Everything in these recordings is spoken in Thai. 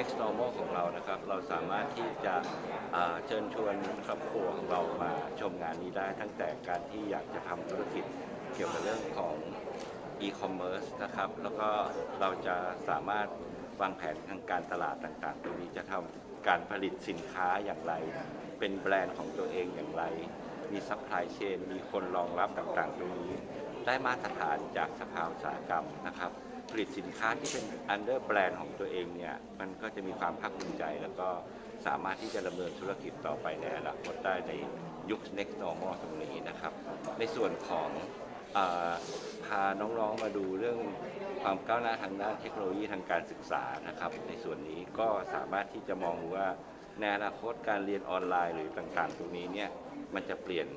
next normal ของเรานะครับ เราสามารถที่จะเชิญชวนครอบครัวของเรามาชมงานนี้ได้ตั้งแต่การที่อยากจะทำธุรกิจเกี่ยวกับเรื่องของ e-commerce นะครับ แล้วก็เราจะสามารถวางแผนทางการตลาดต่างๆ ตรงนี้จะทำการผลิตสินค้าอย่างไร เป็นแบรนด์ของตัวเองอย่างไร มีซัพพลายเชน มีคนรองรับต่างๆตรงนี้ ได้มาตรฐานจากสภาอุตสาหกรรมนะครับ ผลิตสินค้าที่เป็นอันเดอร์แบรนด์ของตัวเองเนี่ย มันก็จะมีความภาคภูมิใจ แล้วก็สามารถที่จะดำเนินธุรกิจต่อไปในอนาคตได้ในยุค next normal ตรงนี้นะครับ ในส่วนของพาน้องๆมาดูเรื่องความก้าวหน้าทางด้านเทคโนโลยีทางการศึกษานะครับ ในส่วนนี้ก็สามารถที่จะมองว่าในอนาคตการเรียนออนไลน์หรือต่างๆ ตรงนี้เนี่ย มันจะเปลี่ยน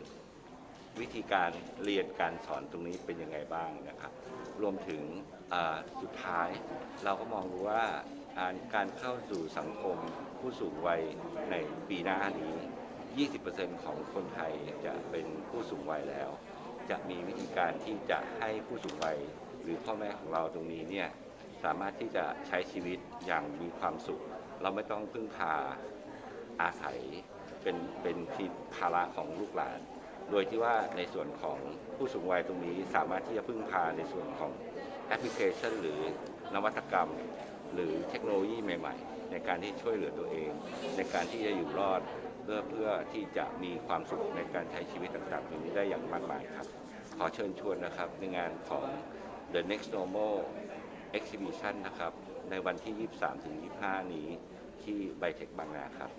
วิธีการเรียนการสอนตรงนี้เป็นยังไงบ้างนะครับ รวมถึงสุดท้าย เราก็มองดูว่าอ่าการเข้าสู่สังคมผู้สูงวัยในปีหน้านี้ 20%ของคนไทยจะเป็นผู้สูงวัยแล้ว จะมีวิธีการที่จะให้ผู้สูงวัยหรือพ่อแม่ของเราตรงนี้เนี่ยสามารถที่จะใช้ชีวิตอย่างมีความสุข เราไม่ต้องพึ่งพาอาศัย เป็นเป็นที่ภาระของลูกหลาน โดยที่ว่าในส่วนของผู้สูงวัยตรงนี้สามารถที่จะพึ่งพาในส่วนของแอปพลิเคชัน หรือนวัตกรรม หรือเทคโนโลยีใหม่ ๆ ในการที่ช่วยเหลือตัวเอง ในการที่จะอยู่รอดเพื่อเพื่อที่จะมีความสุขในการใช้ชีวิตต่างๆตรงนี้ได้อย่างมากมายครับ ขอเชิญชวนนะครับในงานของ The Next Normal Exhibition นะครับ ในวันที่ 23-25 นี้ที่ไบเทคบางนาครับ